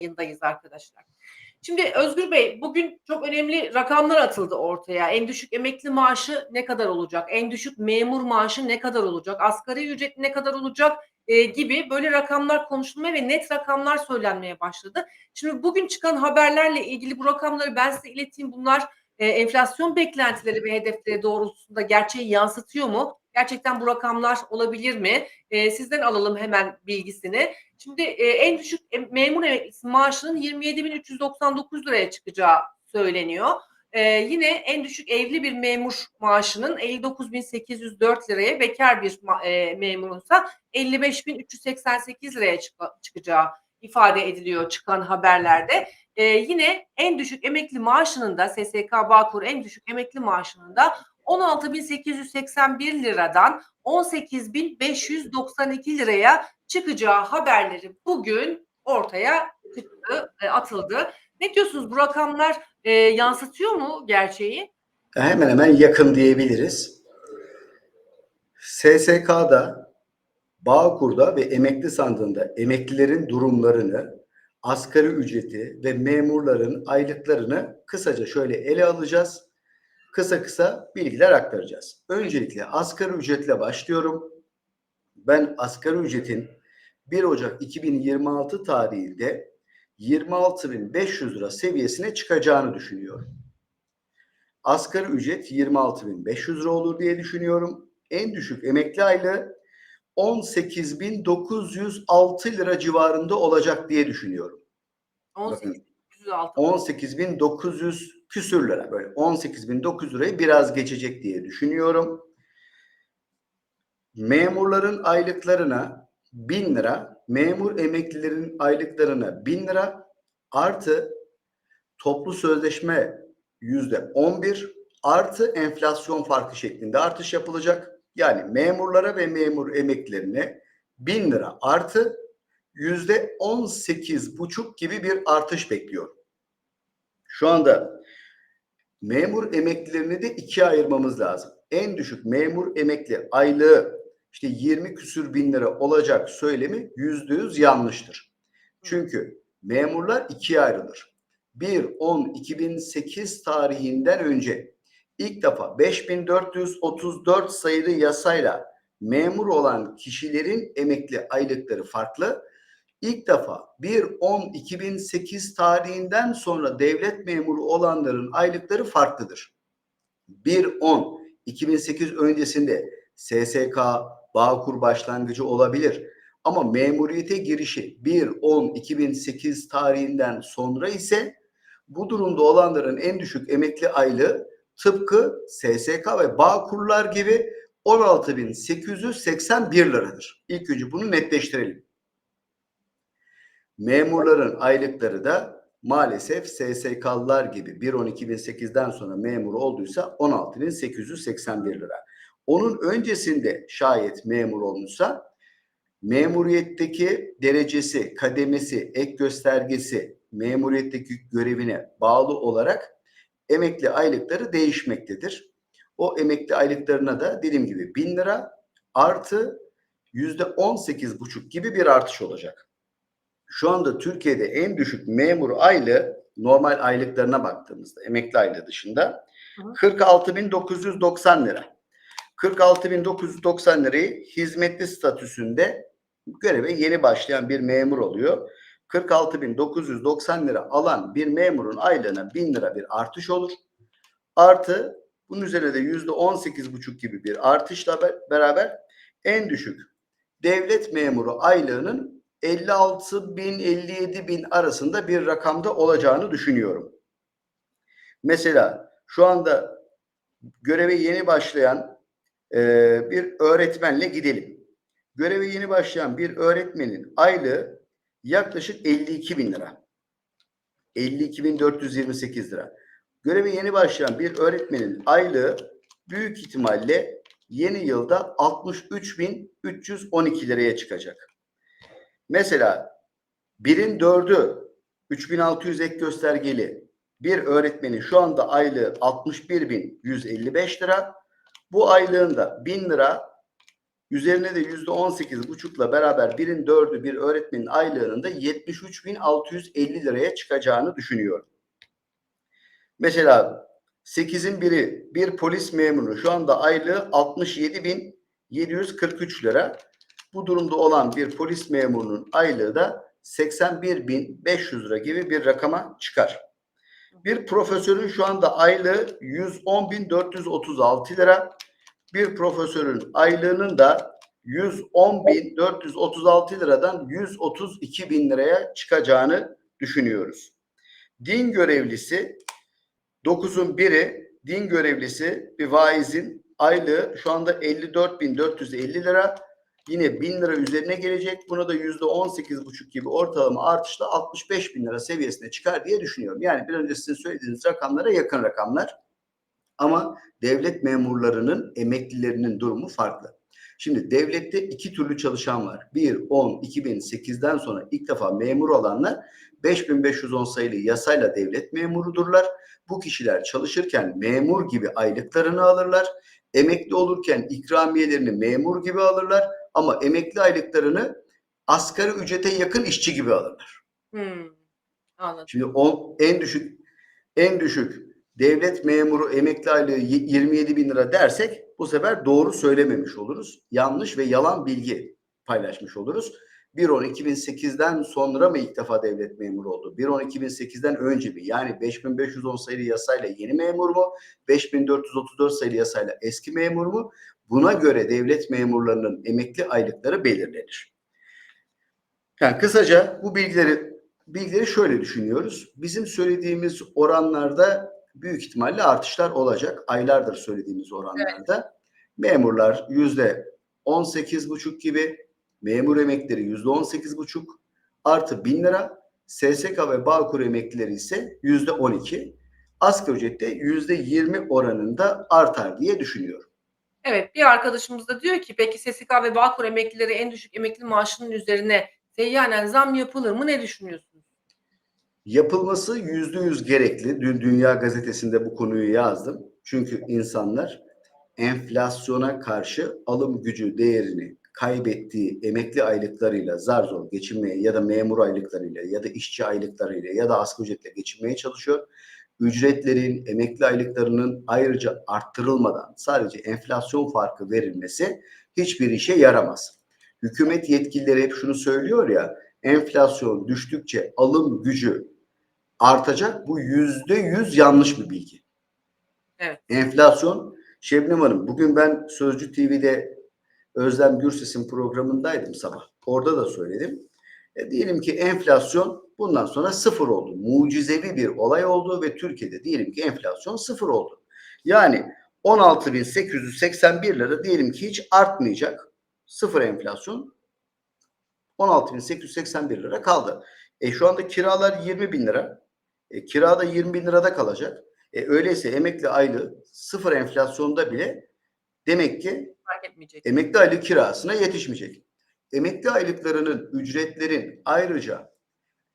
yayındayız arkadaşlar. Şimdi Özgür Bey bugün çok önemli rakamlar atıldı ortaya. En düşük emekli maaşı ne kadar olacak? En düşük memur maaşı ne kadar olacak? Asgari ücret ne kadar olacak? E, gibi böyle rakamlar konuşulmaya ve net rakamlar söylenmeye başladı. Şimdi bugün çıkan haberlerle ilgili bu rakamları ben size ileteyim. Bunlar e, enflasyon beklentileri ve hedefleri doğrultusunda gerçeği yansıtıyor mu? Gerçekten bu rakamlar olabilir mi? E, sizden alalım hemen bilgisini. Şimdi e, en düşük e, memur emeklisi maaşının 27.399 liraya çıkacağı söyleniyor. E, yine en düşük evli bir memur maaşının 59.804 liraya, bekar bir e, memurunsa 55.388 liraya çık- çıkacağı ifade ediliyor çıkan haberlerde. E, yine en düşük emekli maaşının da SSK Bağkur en düşük emekli maaşının da 16.881 liradan 18.592 liraya çıkacağı haberleri bugün ortaya çıktı, atıldı. Ne diyorsunuz bu rakamlar e, yansıtıyor mu gerçeği? hemen hemen yakın diyebiliriz. SSK'da, Bağkur'da ve emekli sandığında emeklilerin durumlarını, asgari ücreti ve memurların aylıklarını kısaca şöyle ele alacağız. Kısa kısa bilgiler aktaracağız. Öncelikle asgari ücretle başlıyorum. Ben asgari ücretin 1 Ocak 2026 tarihinde 26.500 lira seviyesine çıkacağını düşünüyorum. Asgari ücret 26.500 lira olur diye düşünüyorum. En düşük emekli aylığı 18.906 lira civarında olacak diye düşünüyorum. 18.106. 18.900 küsür lira böyle 18.900 lirayı biraz geçecek diye düşünüyorum. Memurların aylıklarına 1000 lira, memur emeklilerin aylıklarına 1000 lira artı toplu sözleşme yüzde 11 artı enflasyon farkı şeklinde artış yapılacak. Yani memurlara ve memur emeklilerine 1000 lira artı yüzde 18 buçuk gibi bir artış bekliyorum. Şu anda memur emeklilerini de ikiye ayırmamız lazım. En düşük memur emekli aylığı işte 20 küsür bin lira olacak söylemi yüzde yüz yanlıştır. Çünkü memurlar ikiye ayrılır. 1-10-2008 tarihinden önce ilk defa 5434 sayılı yasayla memur olan kişilerin emekli aylıkları farklı. İlk defa 1-10-2008 tarihinden sonra devlet memuru olanların aylıkları farklıdır. 1-10-2008 öncesinde SSK, Bağkur başlangıcı olabilir. Ama memuriyete girişi 1-10-2008 tarihinden sonra ise bu durumda olanların en düşük emekli aylığı tıpkı SSK ve Bağkurlar gibi 16.881 liradır. İlk önce bunu netleştirelim. Memurların aylıkları da maalesef SSK'lılar gibi 1-10-2008'den sonra memur olduysa 16.881 lira. Onun öncesinde şayet memur olmuşsa memuriyetteki derecesi, kademesi, ek göstergesi, memuriyetteki görevine bağlı olarak emekli aylıkları değişmektedir. O emekli aylıklarına da dediğim gibi 1000 lira artı yüzde 18 buçuk gibi bir artış olacak. Şu anda Türkiye'de en düşük memur aylığı normal aylıklarına baktığımızda emekli aylığı dışında Hı hı. 46.990 lira. 46.990 lirayı hizmetli statüsünde göreve yeni başlayan bir memur oluyor. 46.990 lira alan bir memurun aylığına 1000 lira bir artış olur. Artı bunun üzerine de yüzde 18,5 gibi bir artışla be- beraber en düşük devlet memuru aylığının 56 bin 57 bin arasında bir rakamda olacağını düşünüyorum. Mesela şu anda göreve yeni başlayan e, bir öğretmenle gidelim. Göreve yeni başlayan bir öğretmenin aylığı yaklaşık 52 bin lira. 52.428 lira. Göreve yeni başlayan bir öğretmenin aylığı büyük ihtimalle yeni yılda 63.312 liraya çıkacak. Mesela birin dördü 3600 ek göstergeli bir öğretmenin şu anda aylığı 61.155 lira. Bu aylığında 1000 lira Üzerine de yüzde on sekiz buçukla beraber birin dördü bir öğretmenin aylığının da 73.650 liraya çıkacağını düşünüyorum. Mesela 8'in biri bir polis memuru şu anda aylığı 67.743 lira. Bu durumda olan bir polis memurunun aylığı da 81.500 lira gibi bir rakama çıkar. Bir profesörün şu anda aylığı 110.436 lira. Bir profesörün aylığının da 110.436 liradan 132.000 liraya çıkacağını düşünüyoruz. Din görevlisi 9'un biri din görevlisi bir vaizin aylığı şu anda 54.450 lira. Yine 1000 lira üzerine gelecek. Buna da %18,5 gibi ortalama artışla 65 bin lira seviyesine çıkar diye düşünüyorum. Yani bir önce sizin söylediğiniz rakamlara yakın rakamlar. Ama devlet memurlarının, emeklilerinin durumu farklı. Şimdi devlette iki türlü çalışan var. 1, 10, 2008'den sonra ilk defa memur olanlar 5510 sayılı yasayla devlet memurudurlar. Bu kişiler çalışırken memur gibi aylıklarını alırlar. Emekli olurken ikramiyelerini memur gibi alırlar ama emekli aylıklarını asgari ücrete yakın işçi gibi alırlar. Hmm, anladım. Şimdi on, en düşük en düşük devlet memuru emekli aylığı y- 27 bin lira dersek bu sefer doğru söylememiş oluruz. Yanlış ve yalan bilgi paylaşmış oluruz. 1.10.2008'den sonra mı ilk defa devlet memuru oldu? 1.10.2008'den önce mi? Yani 5510 sayılı yasayla yeni memur mu? 5434 sayılı yasayla eski memur mu? Buna göre devlet memurlarının emekli aylıkları belirlenir. Yani kısaca bu bilgileri bilgileri şöyle düşünüyoruz. Bizim söylediğimiz oranlarda büyük ihtimalle artışlar olacak. Aylardır söylediğimiz oranlarda. Memurlar yüzde 18,5 gibi, memur emekleri yüzde 18,5 artı 1000 lira, SSK ve Bağkur emeklileri ise yüzde 12. Asgari ücrette yüzde 20 oranında artar diye düşünüyorum. Evet bir arkadaşımız da diyor ki peki SSK ve Bağkur emeklileri en düşük emekli maaşının üzerine seyyanen zam yapılır mı? Ne düşünüyorsunuz? Yapılması yüzde yüz gerekli. Dün Dünya Gazetesi'nde bu konuyu yazdım. Çünkü insanlar enflasyona karşı alım gücü değerini kaybettiği emekli aylıklarıyla zar zor geçinmeye ya da memur aylıklarıyla ya da işçi aylıklarıyla ya da asgari ücretle geçinmeye çalışıyor. Ücretlerin, emekli aylıklarının ayrıca arttırılmadan sadece enflasyon farkı verilmesi hiçbir işe yaramaz. Hükümet yetkilileri hep şunu söylüyor ya, enflasyon düştükçe alım gücü artacak. Bu yüzde yüz yanlış bir bilgi. Evet. Enflasyon, Şebnem Hanım bugün ben Sözcü TV'de Özlem Gürses'in programındaydım sabah. Orada da söyledim. E, diyelim ki enflasyon bundan sonra sıfır oldu. Mucizevi bir olay oldu ve Türkiye'de diyelim ki enflasyon sıfır oldu. Yani 16.881 lira diyelim ki hiç artmayacak. Sıfır enflasyon 16.881 lira kaldı. E şu anda kiralar 20 bin lira. E, kira da 20 bin lirada kalacak. E, öyleyse emekli aylığı sıfır enflasyonda bile demek ki Fark etmeyecek. emekli aylık kirasına yetişmeyecek. Emekli aylıklarının, ücretlerin ayrıca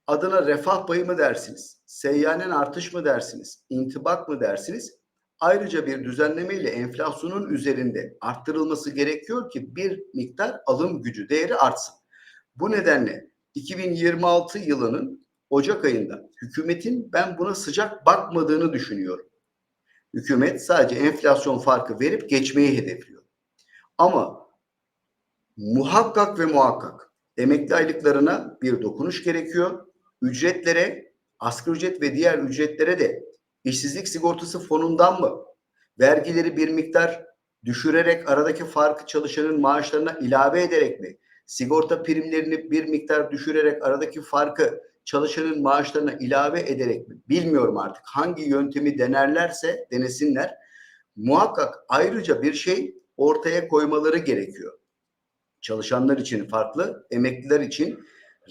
adına refah payı mı dersiniz, seyyanen artış mı dersiniz, intibak mı dersiniz? Ayrıca bir düzenlemeyle enflasyonun üzerinde arttırılması gerekiyor ki bir miktar alım gücü değeri artsın. Bu nedenle 2026 yılının Ocak ayında hükümetin ben buna sıcak bakmadığını düşünüyorum. Hükümet sadece enflasyon farkı verip geçmeyi hedefliyor. Ama muhakkak ve muhakkak emekli aylıklarına bir dokunuş gerekiyor. Ücretlere, asgari ücret ve diğer ücretlere de işsizlik sigortası fonundan mı vergileri bir miktar düşürerek aradaki farkı çalışanın maaşlarına ilave ederek mi sigorta primlerini bir miktar düşürerek aradaki farkı çalışanın maaşlarına ilave ederek mi bilmiyorum artık hangi yöntemi denerlerse denesinler muhakkak ayrıca bir şey ortaya koymaları gerekiyor. Çalışanlar için farklı, emekliler için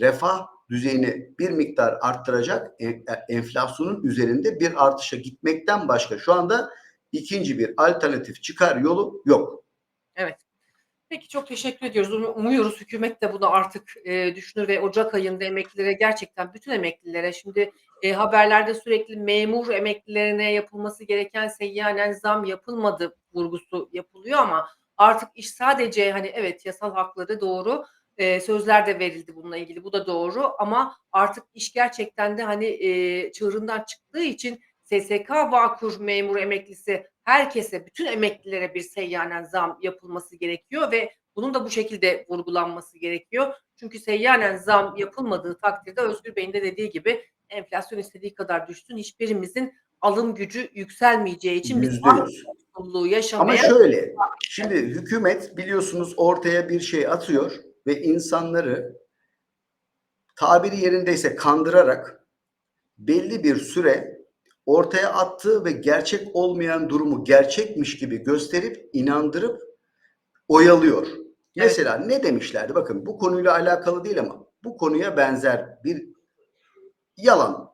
refah düzeyini bir miktar arttıracak en- enflasyonun üzerinde bir artışa gitmekten başka şu anda ikinci bir alternatif çıkar yolu yok. Evet. Peki çok teşekkür ediyoruz. Um- Umuyoruz hükümet de bunu artık e, düşünür ve Ocak ayında emeklilere gerçekten bütün emeklilere şimdi e, haberlerde sürekli memur emeklilerine yapılması gereken seyyanen zam yapılmadı vurgusu yapılıyor ama Artık iş sadece hani evet yasal hakları doğru. E, sözler de verildi bununla ilgili. Bu da doğru ama artık iş gerçekten de hani e, çığırından çıktığı için SSK Bağkur memur emeklisi herkese, bütün emeklilere bir seyyanen zam yapılması gerekiyor ve bunun da bu şekilde vurgulanması gerekiyor. Çünkü seyyanen zam yapılmadığı takdirde Özgür Bey'in de dediği gibi enflasyon istediği kadar düşsün. Hiçbirimizin alım gücü yükselmeyeceği için biz Yüz. mutluluğu Ama yaşamaya şöyle, şimdi hükümet biliyorsunuz ortaya bir şey atıyor ve insanları tabiri yerindeyse kandırarak belli bir süre ortaya attığı ve gerçek olmayan durumu gerçekmiş gibi gösterip inandırıp oyalıyor. Mesela ne demişlerdi? Bakın bu konuyla alakalı değil ama bu konuya benzer bir yalan.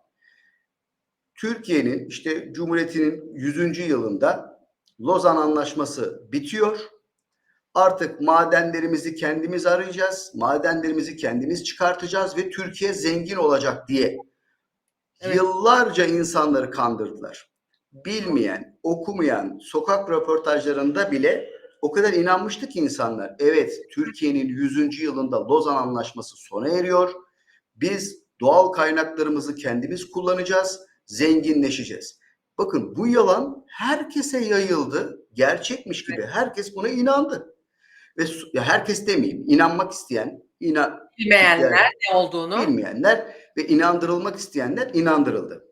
Türkiye'nin işte Cumhuriyeti'nin 100. yılında Lozan Anlaşması bitiyor. Artık madenlerimizi kendimiz arayacağız. Madenlerimizi kendimiz çıkartacağız ve Türkiye zengin olacak diye Evet. yıllarca insanları kandırdılar. Bilmeyen, okumayan, sokak röportajlarında bile o kadar inanmıştı ki insanlar. Evet, Türkiye'nin 100. yılında Lozan Anlaşması sona eriyor. Biz doğal kaynaklarımızı kendimiz kullanacağız, zenginleşeceğiz. Bakın bu yalan herkese yayıldı. Gerçekmiş gibi. Herkes buna inandı. Ve ya herkes demeyeyim, inanmak isteyen, inan, bilmeyenler ne olduğunu bilmeyenler ve inandırılmak isteyenler inandırıldı.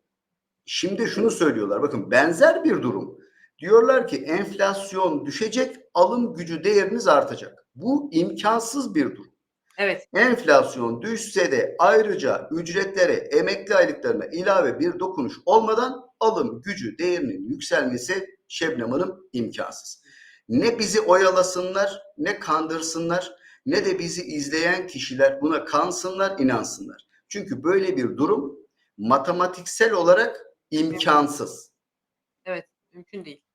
Şimdi şunu söylüyorlar. Bakın benzer bir durum. Diyorlar ki enflasyon düşecek, alım gücü değeriniz artacak. Bu imkansız bir durum. Evet Enflasyon düşse de ayrıca ücretlere, emekli aylıklarına ilave bir dokunuş olmadan alım gücü değerinin yükselmesi Şebnem Hanım imkansız. Ne bizi oyalasınlar, ne kandırsınlar, ne de bizi izleyen kişiler buna kansınlar, inansınlar. Çünkü böyle bir durum matematiksel olarak imkansız. evet mümkün değil.